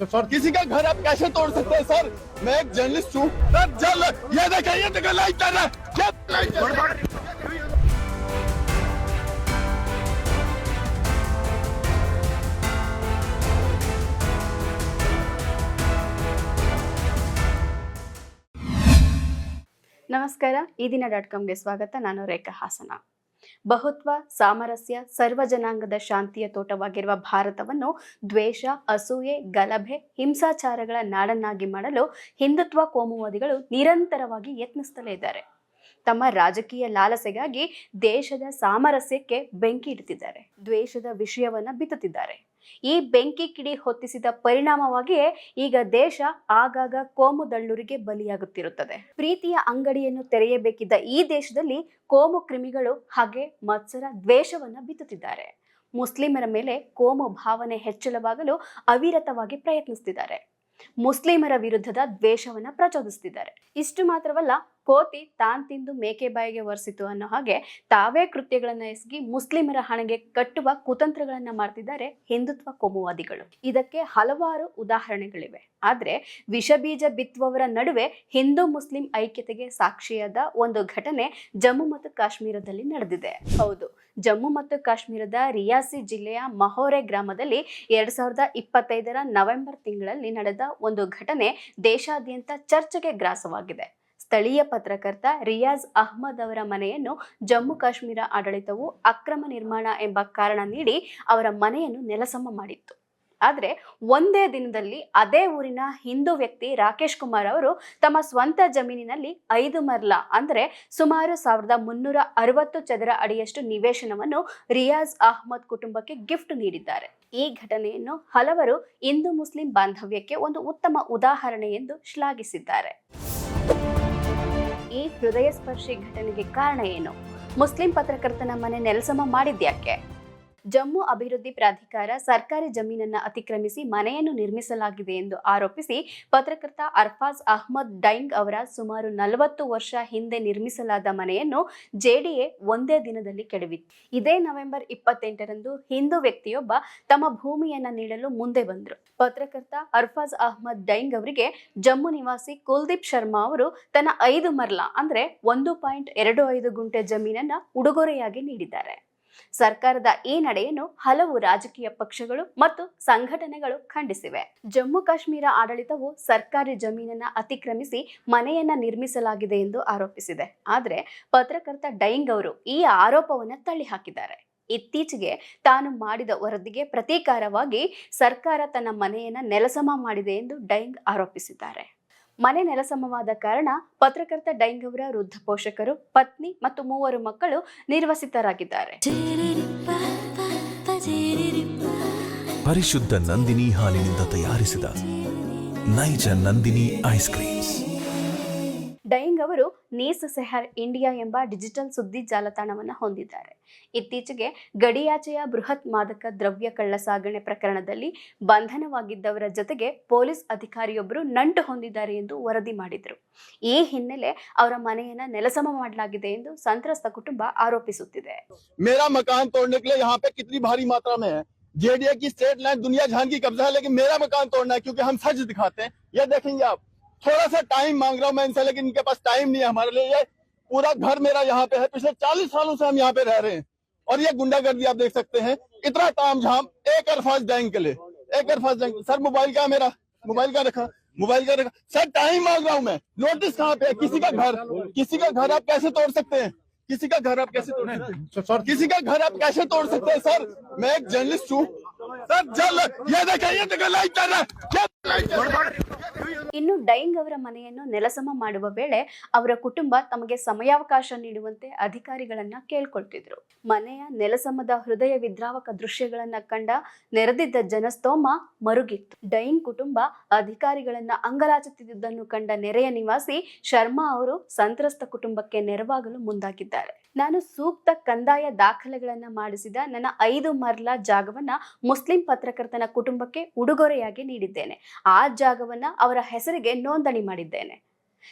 तो सर किसी का घर आप कैसे तोड़ सकते हैं सर मैं एक जर्नलिस्ट हूँ सर जल ये देखिए ये देखिए लाइट कर रहा है ये लाइट कर रहा है। ನಮಸ್ಕಾರ ಈ ದಿನ ಡಾಟ್ ಕಾಮ್ಗೆ ಸ್ವಾಗತ ನಾನು ರೇಖಾ ಹಾಸನ ಬಹುತ್ವ, ಸಾಮರಸ್ಯ ಸರ್ವ ಜನಾಂಗದ ಶಾಂತಿಯ ತೋಟವಾಗಿರುವ ಭಾರತವನ್ನು ದ್ವೇಷ, ಅಸೂಯೆ, ಗಲಭೆ, ಹಿಂಸಾಚಾರಗಳ ನಾಡನ್ನಾಗಿ ಮಾಡಲು ಹಿಂದುತ್ವ ಕೋಮುವಾದಿಗಳು ನಿರಂತರವಾಗಿ ಯತ್ನಿಸುತ್ತಲೇ ಇದ್ದಾರೆ. ತಮ್ಮ ರಾಜಕೀಯ ಲಾಲಸೆಗಾಗಿ ದೇಶದ ಸಾಮರಸ್ಯಕ್ಕೆ ಬೆಂಕಿ ಇಡುತ್ತಿದ್ದಾರೆ ದ್ವೇಷದ ವಿಷಯವನ್ನ ಬಿತ್ತುತ್ತಿದ್ದಾರೆ. ಈ ಬೆಂಕಿ ಕಿಡಿ ಹೊತ್ತಿಸಿದ ಪರಿಣಾಮವಾಗಿಯೇ ಈಗ ದೇಶ ಆಗಾಗ ಕೋಮು ದಳ್ಳೂರಿಗೆ ಬಲಿಯಾಗುತ್ತಿರುತ್ತದೆ. ಪ್ರೀತಿಯ ಅಂಗಡಿಯನ್ನು ತೆರೆಯಬೇಕಿದ್ದ ಈ ದೇಶದಲ್ಲಿ ಕೋಮು ಕ್ರಿಮಿಗಳು ಹಾಗೆ ಮತ್ಸರ ದ್ವೇಷವನ್ನ ಬಿತ್ತುತ್ತಿದ್ದಾರೆ. ಮುಸ್ಲಿಮರ ಮೇಲೆ ಕೋಮು ಭಾವನೆ ಹೆಚ್ಚಳವಾಗಲು ಅವಿರತವಾಗಿ ಪ್ರಯತ್ನಿಸುತ್ತಿದ್ದಾರೆ. ಮುಸ್ಲಿಮರ ವಿರುದ್ಧದ ದ್ವೇಷವನ್ನ ಪ್ರಚೋದಿಸುತ್ತಿದ್ದಾರೆ. ಇಷ್ಟು ಮಾತ್ರವಲ್ಲ ಕೋತಿ ತಾನ್ ತಿಂದು ಮೇಕೆ ಬಾಯಿಗೆ ಒರೆಸಿತು ಅನ್ನೋ ಹಾಗೆ ತಾವೇ ಕೃತ್ಯಗಳನ್ನ ಎಸಗಿ ಮುಸ್ಲಿಮರ ಹಣೆಗೆ ಕಟ್ಟುವ ಕುತಂತ್ರಗಳನ್ನ ಮಾಡ್ತಿದ್ದಾರೆ ಹಿಂದುತ್ವ ಕೋಮುವಾದಿಗಳು. ಇದಕ್ಕೆ ಹಲವಾರು ಉದಾಹರಣೆಗಳಿವೆ. ಆದ್ರೆ ವಿಷಬೀಜ ಬಿತ್ತುವವರ ನಡುವೆ ಹಿಂದೂ ಮುಸ್ಲಿಂ ಐಕ್ಯತೆಗೆ ಸಾಕ್ಷಿಯಾದ ಒಂದು ಘಟನೆ ಜಮ್ಮು ಮತ್ತು ಕಾಶ್ಮೀರದಲ್ಲಿ ನಡೆದಿದೆ. ಹೌದು, ಜಮ್ಮು ಮತ್ತು ಕಾಶ್ಮೀರದ ರಿಯಾಸಿ ಜಿಲ್ಲೆಯ ಮಹೋರೆ ಗ್ರಾಮದಲ್ಲಿ ಎರಡ್ ಸಾವಿರದ ಇಪ್ಪತ್ತೈದರ ನವೆಂಬರ್ ತಿಂಗಳಲ್ಲಿ ನಡೆದ ಒಂದು ಘಟನೆ ದೇಶಾದ್ಯಂತ ಚರ್ಚೆಗೆ ಗ್ರಾಸವಾಗಿದೆ. ಸ್ಥಳೀಯ ಪತ್ರಕರ್ತ ರಿಯಾಜ್ ಅಹ್ಮದ್ ಅವರ ಮನೆಯನ್ನು ಜಮ್ಮು ಕಾಶ್ಮೀರ ಆಡಳಿತವು ಅಕ್ರಮ ನಿರ್ಮಾಣ ಎಂಬ ಕಾರಣ ನೀಡಿ ಅವರ ಮನೆಯನ್ನು ನೆಲಸಮ ಮಾಡಿತ್ತು. ಆದರೆ ಒಂದೇ ದಿನದಲ್ಲಿ ಅದೇ ಊರಿನ ಹಿಂದೂ ವ್ಯಕ್ತಿ ರಾಕೇಶ್ ಕುಮಾರ್ ಅವರು ತಮ್ಮ ಸ್ವಂತ ಜಮೀನಿನಲ್ಲಿ ಐದು ಮರ್ಲ ಅಂದರೆ ಸುಮಾರು ಸಾವಿರದ ಮುನ್ನೂರ ಅರವತ್ತು ಚದರ ಅಡಿಯಷ್ಟು ನಿವೇಶನವನ್ನು ರಿಯಾಜ್ ಅಹ್ಮದ್ ಕುಟುಂಬಕ್ಕೆ ಗಿಫ್ಟ್ ನೀಡಿದ್ದಾರೆ. ಈ ಘಟನೆಯನ್ನು ಹಲವರು ಹಿಂದೂ ಮುಸ್ಲಿಂ ಬಾಂಧವ್ಯಕ್ಕೆ ಒಂದು ಉತ್ತಮ ಉದಾಹರಣೆ ಎಂದು ಶ್ಲಾಘಿಸಿದ್ದಾರೆ. ಈ ಹೃದಯ ಸ್ಪರ್ಶಿ ಘಟನೆಗೆ ಕಾರಣ ಏನು? ಮುಸ್ಲಿಂ ಪತ್ರಕರ್ತನ ಮನೆ ನೆಲಸಮ ಮಾಡಿದ್ಯಾಕೆ? ಜಮ್ಮು ಅಭಿವೃದ್ಧಿ ಪ್ರಾಧಿಕಾರ ಸರ್ಕಾರಿ ಜಮೀನನ್ನ ಅತಿಕ್ರಮಿಸಿ ಮನೆಯನ್ನು ನಿರ್ಮಿಸಲಾಗಿದೆ ಎಂದು ಆರೋಪಿಸಿ ಪತ್ರಕರ್ತ ಅರ್ಫಾಜ್ ಅಹ್ಮದ್ ಡೈಂಗ್ ಅವರ ಸುಮಾರು ನಲವತ್ತು ವರ್ಷ ಹಿಂದೆ ನಿರ್ಮಿಸಲಾದ ಮನೆಯನ್ನು ಜೆಡಿಎ ಒಂದೇ ದಿನದಲ್ಲಿ ಕೆಡವಿತ್ತು. ಇದೇ ನವೆಂಬರ್ ಇಪ್ಪತ್ತೆಂಟರಂದು ಹಿಂದೂ ವ್ಯಕ್ತಿಯೊಬ್ಬ ತಮ್ಮ ಭೂಮಿಯನ್ನು ನೀಡಲು ಮುಂದೆ ಬಂದರು. ಪತ್ರಕರ್ತ ಅರ್ಫಾಜ್ ಅಹ್ಮದ್ ಡೈಂಗ್ ಅವರಿಗೆ ಜಮ್ಮು ನಿವಾಸಿ ಕುಲ್ದೀಪ್ ಶರ್ಮಾ ಅವರು ತನ್ನ ಐದು ಮರ್ಲ ಅಂದ್ರೆ ಒಂದು ಪಾಯಿಂಟ್ ಎರಡು ಐದು ಗುಂಟೆ ಜಮೀನನ್ನ ಉಡುಗೊರೆಯಾಗಿ ನೀಡಿದ್ದಾರೆ. ಸರ್ಕಾರದ ಈ ನಡೆಯನ್ನು ಹಲವು ರಾಜಕೀಯ ಪಕ್ಷಗಳು ಮತ್ತು ಸಂಘಟನೆಗಳು ಖಂಡಿಸಿವೆ. ಜಮ್ಮು ಕಾಶ್ಮೀರ ಆಡಳಿತವು ಸರ್ಕಾರಿ ಜಮೀನನ್ನ ಅತಿಕ್ರಮಿಸಿ ಮನೆಯನ್ನ ನಿರ್ಮಿಸಲಾಗಿದೆ ಎಂದು ಆರೋಪಿಸಿದೆ. ಆದರೆ ಪತ್ರಕರ್ತ ಡೈಂಗ್ ಅವರು ಈ ಆರೋಪವನ್ನ ತಳ್ಳಿ ಹಾಕಿದ್ದಾರೆ ಇತ್ತೀಚೆಗೆ ತಾನು ಮಾಡಿದ ವರದಿಗೆ ಪ್ರತೀಕಾರವಾಗಿ ಸರ್ಕಾರ ತನ್ನ ಮನೆಯನ್ನ ನೆಲಸಮ ಮಾಡಿದೆ ಎಂದು ಡೈಂಗ್ ಆರೋಪಿಸಿದ್ದಾರೆ. ಮನೆ ನೆಲಸಮವಾದ ಕಾರಣ ಪತ್ರಕರ್ತ ಡೈಂಗ್ ಅವರ ವೃದ್ಧ ಪೋಷಕರು ಪತ್ನಿ ಮತ್ತು ಮೂವರು ಮಕ್ಕಳು ನಿರ್ವಸಿತರಾಗಿದ್ದಾರೆ. ಪರಿಶುದ್ಧ ನಂದಿನಿ ಹಾಲಿನಿಂದ ತಯಾರಿಸಿದ ನೈಜ ನಂದಿನಿ ಐಸ್ ಕ್ರೀಮ್ಸ್. ಡೈಂಗ್ ಅವರು ನೀಸ್ ಸೆಹರ್ ಇಂಡಿಯಾ ಎಂಬ ಡಿಜಿಟಲ್ ಸುದ್ದಿ ಜಾಲತಾಣವನ್ನು ಹೊಂದಿದ್ದಾರೆ. ಇತ್ತೀಚೆಗೆ ಗಡಿಯಾಚೆಯ ಬೃಹತ್ ಮಾದಕ ದ್ರವ್ಯ ಕಳ್ಳ ಸಾಗಣೆ ಪ್ರಕರಣದಲ್ಲಿ ಬಂಧನವಾಗಿದ್ದವರ ಜೊತೆಗೆ ಪೊಲೀಸ್ ಅಧಿಕಾರಿಯೊಬ್ಬರು ನಂಟು ಹೊಂದಿದ್ದಾರೆ ಎಂದು ವರದಿ ಮಾಡಿದರು ಈ ಹಿನ್ನೆಲೆ ಅವರ ಮನೆಯನ್ನ ನೆಲಸಮ ಮಾಡಲಾಗಿದೆ ಎಂದು ಸಂತ್ರಸ್ತ ಕುಟುಂಬ ಆರೋಪಿಸುತ್ತಿದೆ मेरा मकान तोड़ने के लिए यहाँ पे कितनी भारी मात्रा में है जेडीए की स्टेट लैंड दुनिया जहां की कब्जा है लेकिन मेरा मकान तोड़ना है क्योंकि हम सच दिखाते हैं ये देखेंगे आप थोड़ा सा टाइम मांग रहा हूँ मैं इनसे लेकिन इनके पास टाइम नहीं है हमारे लिए ये पूरा घर मेरा यहाँ पे है। पिछले चालीस सालों से हम यहाँ पे रह रहे हैं। और ये गुंडागर्दी आप देख सकते हैं। इतना ताम झाम एक अरफाज डैंग के लिए। एक अरफाज डैंग सर मोबाइल का मेरा? मोबाइल का रखा? मोबाइल का रखा? सर टाइम मांग रहा हूँ मैं। नोटिस कहाँ पे है? किसी का घर। किसी का घर आप कैसे तोड़ सकते हैं? किसी का घर आप कैसे तोड़ सर किसी का घर आप कैसे तोड़ सकते हैं? सर मैं एक जर्नलिस्ट हूँ। सर जल। ये देखिए ये देखिए लाइट कर रहा है। ಇನ್ನು ಡೈಂಗ್ ಅವರ ಮನೆಯನ್ನು ನೆಲಸಮ ಮಾಡುವ ವೇಳೆ ಅವರ ಕುಟುಂಬ ತಮಗೆ ಸಮಯಾವಕಾಶ ನೀಡುವಂತೆ ಅಧಿಕಾರಿಗಳನ್ನ ಕೇಳ್ಕೊಳ್ತಿದ್ರು. ಮನೆಯ ನೆಲಸಮದ ಹೃದಯ ವಿದ್ರಾವಕ ದೃಶ್ಯಗಳನ್ನ ಕಂಡ ನೆರೆದಿದ್ದ ಜನಸ್ತೋಮ ಮರುಗಿತ್ತು. ಡೈಂಗ್ ಕುಟುಂಬ ಅಧಿಕಾರಿಗಳನ್ನ ಅಂಗಲಾಚುತ್ತಿದ್ದುದನ್ನು ಕಂಡ ನೆರೆಯ ನಿವಾಸಿ ಶರ್ಮಾ ಅವರು ಸಂತ್ರಸ್ತ ಕುಟುಂಬಕ್ಕೆ ನೆರವಾಗಲು ಮುಂದಾಗಿದ್ದಾರೆ. ನಾನು ಸೂಕ್ತ ಕಂದಾಯ ದಾಖಲೆಗಳನ್ನ ಮಾಡಿಸಿದ ನನ್ನ ಐದು ಮರ್ಲಾ ಜಾಗವನ್ನ ಮುಸ್ಲಿಂ ಪತ್ರಕರ್ತನ ಕುಟುಂಬಕ್ಕೆ ಉಡುಗೊರೆಯಾಗಿ ನೀಡಿದ್ದೇನೆ. ಆ ಜಾಗವನ್ನ ಅವರ ಹೆಸರಿಗೆ ನೋಂದಣಿ ಮಾಡಿದ್ದೇನೆ.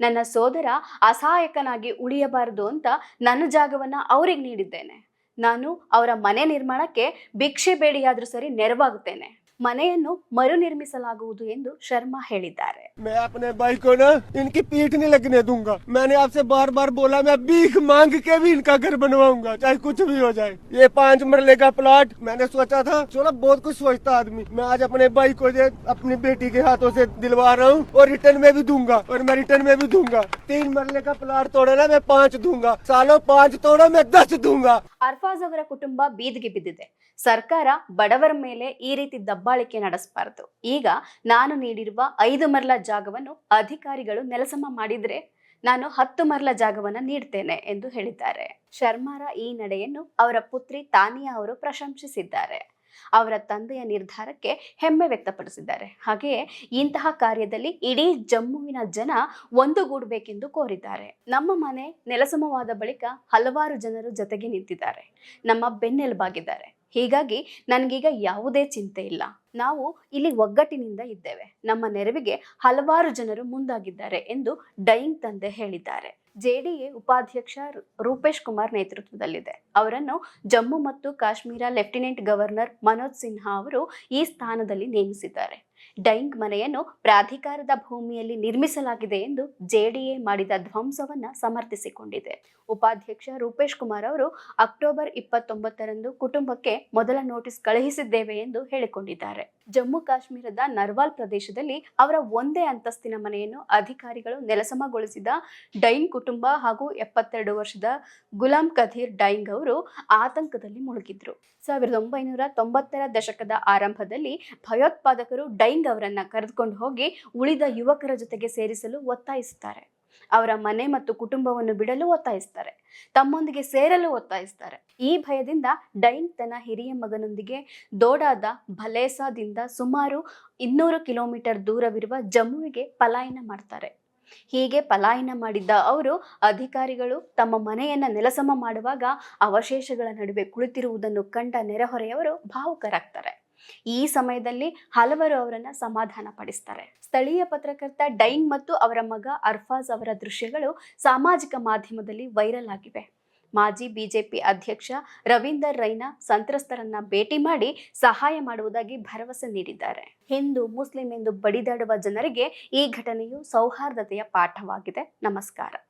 ನನ್ನ ಸೋದರ ಅಸಹಾಯಕನಾಗಿ ಉಳಿಯಬಾರದು ಅಂತ ನನ್ನ ಜಾಗವನ್ನ ಅವ್ರಿಗೆ ನೀಡಿದ್ದೇನೆ. ನಾನು ಅವರ ಮನೆ ನಿರ್ಮಾಣಕ್ಕೆ ಭಿಕ್ಷೆ ಬೇಡಿಯಾದರೂ ಸರಿ ನೆರವಾಗುತ್ತೇನೆ. ಮನೆಯನ್ನು ಮರು ನಿರ್ಮಿಸಲಾಗುವುದು ಎಂದು ಶರ್ಮಾ ಹೇಳಿದ್ದಾರೆ मैं अपने भाई को ना इनकी पीठ नहीं लगने दूंगा मैंने आपसे बार बार बोला मैं भीख मांग के भी इनका घर बनवाऊंगा चाहे कुछ भी हो जाए ये पांच मरले का प्लॉट मैंने सोचा था चलो बहुत कुछ सोचता आदमी मैं आज अपने भाई को ये अपनी बेटी के हाथों से दिलवा रहा हूँ और रिटर्न में भी दूंगा और मैं रिटर्न में भी दूंगा तीन मरले का प्लॉट तोड़ा ना मैं पांच दूंगा सालों पांच तोड़ा मैं दस दूंगा ಅರ್ಫಾಜ್ ಅವರ ಕುಟುಂಬ ಬೀದಿಗೆ ಬಿದ್ದಿದೆ ಸರ್ಕಾರ ಬಡವರ ಮೇಲೆ ಈ ರೀತಿ ದಬ್ಬಾಳಿಕೆ ನಡೆಸಬಾರದು. ಈಗ ನಾನು ನೀಡಿರುವ ಐದು ಮರ್ಲ ಜಾಗವನ್ನು ಅಧಿಕಾರಿಗಳು ನೆಲಸಮ ಮಾಡಿದ್ರೆ ನಾನು ಹತ್ತು ಮರ್ಲ ಜಾಗವನ್ನ ನೀಡ್ತೇನೆ ಎಂದು ಹೇಳಿದ್ದಾರೆ. ಶರ್ಮಾರ ಈ ನಡೆಯನ್ನು ಅವರ ಪುತ್ರಿ ತಾನಿಯಾ ಅವರು ಪ್ರಶಂಸಿಸಿದ್ದಾರೆ. ಅವರ ತಂದೆಯ ನಿರ್ಧಾರಕ್ಕೆ ಹೆಮ್ಮೆ ವ್ಯಕ್ತಪಡಿಸಿದ್ದಾರೆ. ಹಾಗೆಯೇ ಇಂತಹ ಕಾರ್ಯದಲ್ಲಿ ಇಡೀ ಜಮ್ಮುವಿನ ಜನ ಒಂದುಗೂಡಬೇಕೆಂದು ಕೋರಿದ್ದಾರೆ. ನಮ್ಮ ಮನೆ ನೆಲಸಮವಾದ ಬಳಿಕ ಹಲವಾರು ಜನರು ಜೊತೆಗೆ ನಿಂತಿದ್ದಾರೆ. ನಮ್ಮ ಬೆನ್ನೆಲುಬಾಗಿದ್ದಾರೆ. ಹೀಗಾಗಿ ನನಗೀಗ ಯಾವುದೇ ಚಿಂತೆ ಇಲ್ಲ. ನಾವು ಇಲ್ಲಿ ಒಗ್ಗಟ್ಟಿನಿಂದ ಇದ್ದೇವೆ. ನಮ್ಮ ನೆರವಿಗೆ ಹಲವಾರು ಜನರು ಮುಂದಾಗಿದ್ದಾರೆ ಎಂದು ಡೈಂಗ್ ತಂದೆ ಹೇಳಿದ್ದಾರೆ. ಜೆಡಿಎ ಉಪಾಧ್ಯಕ್ಷ ರು- ರೂಪೇಶ್ ಕುಮಾರ್ ನೇತೃತ್ವದಲ್ಲಿದೆ. ಅವರನ್ನು ಜಮ್ಮು ಮತ್ತು ಕಾಶ್ಮೀರ ಲೆಫ್ಟಿನೆಂಟ್ ಗವರ್ನರ್ ಮನೋಜ್ ಸಿನ್ಹಾ ಅವರು ಈ ಸ್ಥಾನದಲ್ಲಿ ನೇಮಿಸಿದ್ದಾರೆ. ಡೈಯಿಂಗ್ ಮನೆಯನ್ನು ಪ್ರಾಧಿಕಾರದ ಭೂಮಿಯಲ್ಲಿ ನಿರ್ಮಿಸಲಾಗಿದೆ ಎಂದು ಜೆಡಿಎ ಮಾಡಿದ ಧ್ವಂಸವನ್ನು ಸಮರ್ಥಿಸಿಕೊಂಡಿದೆ. ಉಪಾಧ್ಯಕ್ಷ ರೂಪೇಶ್ ಕುಮಾರ್ ಅವರು ಅಕ್ಟೋಬರ್ ಇಪ್ಪತ್ತೊಂಬತ್ತರಂದು ಕುಟುಂಬಕ್ಕೆ ಮೊದಲ ನೋಟಿಸ್ ಕಳುಹಿಸಿದ್ದೇವೆ ಎಂದು ಹೇಳಿಕೊಂಡಿದ್ದಾರೆ. ಜಮ್ಮು ಕಾಶ್ಮೀರದ ನರ್ವಾಲ್ ಪ್ರದೇಶದಲ್ಲಿ ಅವರ ಒಂದೇ ಅಂತಸ್ತಿನ ಮನೆಯನ್ನು ಅಧಿಕಾರಿಗಳು ನೆಲಸಮಗೊಳಿಸಿದ ಡೈಂಗ್ ಕುಟುಂಬ ಹಾಗೂ ಎಪ್ಪತ್ತೆರಡು ವರ್ಷದ ಗುಲಾಂ ಕಧೀರ್ ಡೈಂಗ್ ಅವರು ಆತಂಕದಲ್ಲಿ ಮುಳುಗಿದ್ರು. ಸಾವಿರದ ಒಂಬೈನೂರ ತೊಂಬತ್ತರ ದಶಕದ ಆರಂಭದಲ್ಲಿ ಭಯೋತ್ಪಾದಕರು ಡೈಯಿಂಗ್ ಅವರನ್ನ ಕರೆದುಕೊಂಡು ಹೋಗಿ ಉಳಿದ ಯುವಕರ ಜೊತೆಗೆ ಸೇರಿಸಲು ಒತ್ತಾಯಿಸುತ್ತಾರೆ ಅವರ ಮನೆ ಮತ್ತು ಕುಟುಂಬವನ್ನು ಬಿಡಲು ಒತ್ತಾಯಿಸ್ತಾರೆ. ತಮ್ಮೊಂದಿಗೆ ಸೇರಲು ಒತ್ತಾಯಿಸ್ತಾರೆ. ಈ ಭಯದಿಂದ ಡೈನ್ ತನ್ನ ಹಿರಿಯ ಮಗನೊಂದಿಗೆ ದೋಡಾದ ಭಲೇಸಾದಿಂದ ಸುಮಾರು ಇನ್ನೂರು ಕಿಲೋಮೀಟರ್ ದೂರವಿರುವ ಜಮ್ಮುವಿಗೆ ಪಲಾಯನ ಮಾಡ್ತಾರೆ. ಹೀಗೆ ಪಲಾಯನ ಮಾಡಿದ್ದ ಅವರು ಅಧಿಕಾರಿಗಳು ತಮ್ಮ ಮನೆಯನ್ನ ನೆಲಸಮ ಮಾಡುವಾಗ ಅವಶೇಷಗಳ ನಡುವೆ ಕುಳಿತಿರುವುದನ್ನು ಕಂಡ ನೆರೆಹೊರೆಯವರು ಭಾವುಕರಾಗ್ತಾರೆ. ಈ ಸಮಯದಲ್ಲಿ ಹಲವರು ಅವರನ್ನ ಸಮಾಧಾನ ಪಡಿಸ್ತಾರೆ ಸ್ಥಳೀಯ ಪತ್ರಕರ್ತ ಡೈನ್ ಮತ್ತು ಅವರ ಮಗ ಅರ್ಫಾಜ್ ಅವರ ದೃಶ್ಯಗಳು ಸಾಮಾಜಿಕ ಮಾಧ್ಯಮದಲ್ಲಿ ವೈರಲ್ ಆಗಿವೆ. ಮಾಜಿ ಬಿಜೆಪಿ ಅಧ್ಯಕ್ಷ ರವೀಂದರ್ ರೈನಾ ಸಂತ್ರಸ್ತರನ್ನ ಭೇಟಿ ಮಾಡಿ ಸಹಾಯ ಮಾಡುವುದಾಗಿ ಭರವಸೆ ನೀಡಿದ್ದಾರೆ. ಹಿಂದೂ, ಮುಸ್ಲಿಂ ಎಂದು ಬಡಿದಾಡುವ ಜನರಿಗೆ ಈ ಘಟನೆಯು ಸೌಹಾರ್ದತೆಯ ಪಾಠವಾಗಿದೆ. ನಮಸ್ಕಾರ.